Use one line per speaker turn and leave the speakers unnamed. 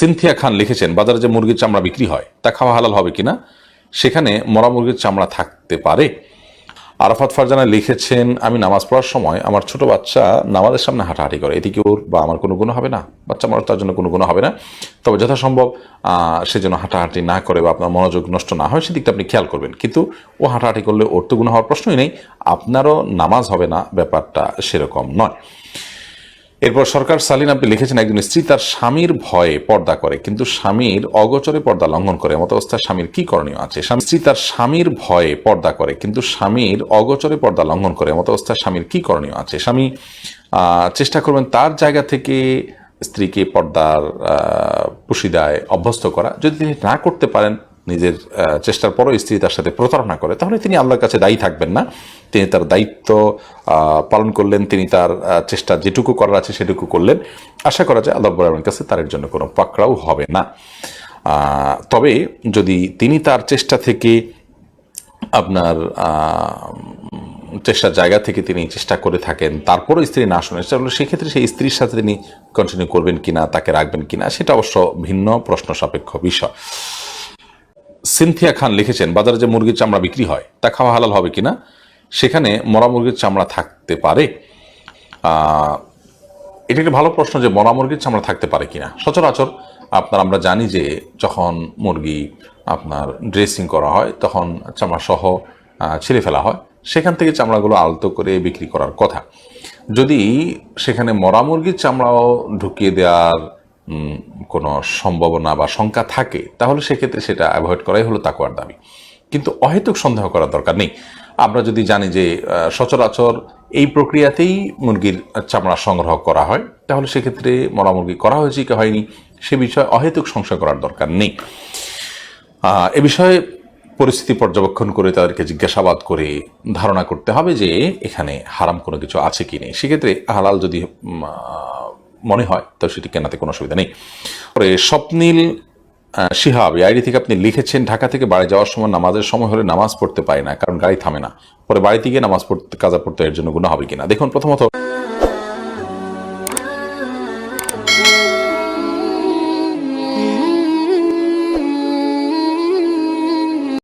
Cynthia খান লিখেছেন, বাজারে যে মুরগির চামড়া বিক্রি হয়, তা খাওয়া হালাল হবে কিনা? সেখানে মরা মুরগির চামড়া থাকতে পারে। আরাফাত ফারজানা লিখেছেন, আমি নামাজ পড়ার সময় আমার ছোট বাচ্চা নামাজের সামনে হাঁটাহাঁটি করে। এটি ওর বা আমার কোনো গুণ হবে না? বাচ্চা আমার তার জন্য কোনো গুণ হবে না। তবে যথাসম্ভব সে যেন হাঁটাহাঁটি না করে বা আপনার মনোযোগ নষ্ট না হয়, সেদিকটা আপনি খেয়াল করবেন। কিন্তু ও হাঁটাহাঁটি করলে ওর তো গুণ হওয়ার প্রশ্নই নেই। আপনারও নামাজ হবে না, ব্যাপারটা সেরকম নয়। এরপর সরকার সালিন আপনি লিখেছেন, একজন স্ত্রী তার স্বামীর ভয়ে পর্দা করে, কিন্তু স্বামীর অগোচরে পর্দা লঙ্ঘন করে। এমত অবস্থায় স্বামীর কি করণীয় আছে? স্ত্রী তার স্বামীর ভয়ে পর্দা করে, কিন্তু স্বামীর অগোচরে পর্দা লঙ্ঘন করে, এমত অবস্থায় স্বামীর কি করণীয় আছে? স্বামী চেষ্টা করবেন তার জায়গা থেকে স্ত্রীকে পর্দার পুশিদায় অভ্যস্ত করা। যদি তিনি না করতে পারেন নিজের চেষ্টার পরও স্ত্রী তার সাথে প্রতারণা করে, তাহলে তিনি আল্লাহর কাছে দায়ী থাকবেন না। তিনি তার দায়িত্ব পালন করলেন, তিনি তার চেষ্টা যেটুকু করার আছে সেটুকু করলেন। আশা করা যায় আল্লাহ বরাবরের কাছে তার জন্য কোনো পাকড়াও হবে না। তবে যদি তিনি তার চেষ্টা থেকে আপনার চেষ্টার জায়গা থেকে তিনি চেষ্টা করে থাকেন, তারপরও স্ত্রী না শোনে, তাহলে সেক্ষেত্রে সেই স্ত্রীর সাথে তিনি কন্টিনিউ করবেন কিনা, তাকে রাখবেন কিনা, সেটা অবশ্য ভিন্ন প্রশ্ন সাপেক্ষ বিষয়। সিনথিয়া খান লিখেছেন, বাজারে যে মুরগির চামড়া বিক্রি হয়, তা খাওয়া হালাল হবে কিনা? সেখানে মরা মুরগির চামড়া থাকতে পারে। এটা একটা ভালো প্রশ্ন যে মরা মুরগির চামড়া থাকতে পারে কিনা। সচরাচর আপনার, আমরা জানি যে যখন মুরগি আপনার ড্রেসিং করা হয়, তখন চামড়া সহ ছিঁড়ে ফেলা হয়। সেখান থেকে চামড়াগুলো আলতো করে বিক্রি করার কথা। যদি সেখানে মরা মুরগির চামড়াও ঢুকিয়ে দেওয়ার কোনো সম্ভাবনা বা শঙ্কা থাকে, তাহলে সেক্ষেত্রে সেটা অ্যাভয়েড করাই হলো তাকুয়ার দাবি। কিন্তু অহেতুক সন্দেহ করার দরকার নেই। আমরা যদি জানি যে সচরাচর এই প্রক্রিয়াতেই মুরগির চামড়া সংগ্রহ করা হয়, তাহলে সেক্ষেত্রে মরা মুরগি করা হয়েছে কি হয়নি, সে বিষয়ে অহেতুক সংশয় করার দরকার নেই। এ বিষয়ে পরিস্থিতি পর্যবেক্ষণ করে তাদেরকে জিজ্ঞাসাবাদ করে ধারণা করতে হবে যে, এখানে হারাম কোনো কিছু আছে কি নেই। সেক্ষেত্রে হালাল যদি মনে হয়, তো সেটি কেনাতে কোনো অসুবিধা নেই। পরে স্বপ্নীল শিহাব, এই আইডি থেকে আপনি লিখেছেন, ঢাকা থেকে বাড়ি যাওয়ার সময় নামাজের সময় হলে নামাজ পড়তে পারি না, কারণ গাড়ি থামে না। পরে বাড়িতে গিয়ে নামাজ পড়তে, কাজা পড়তে এর জন্য গুণ হবে কিনা? দেখুন, প্রথমত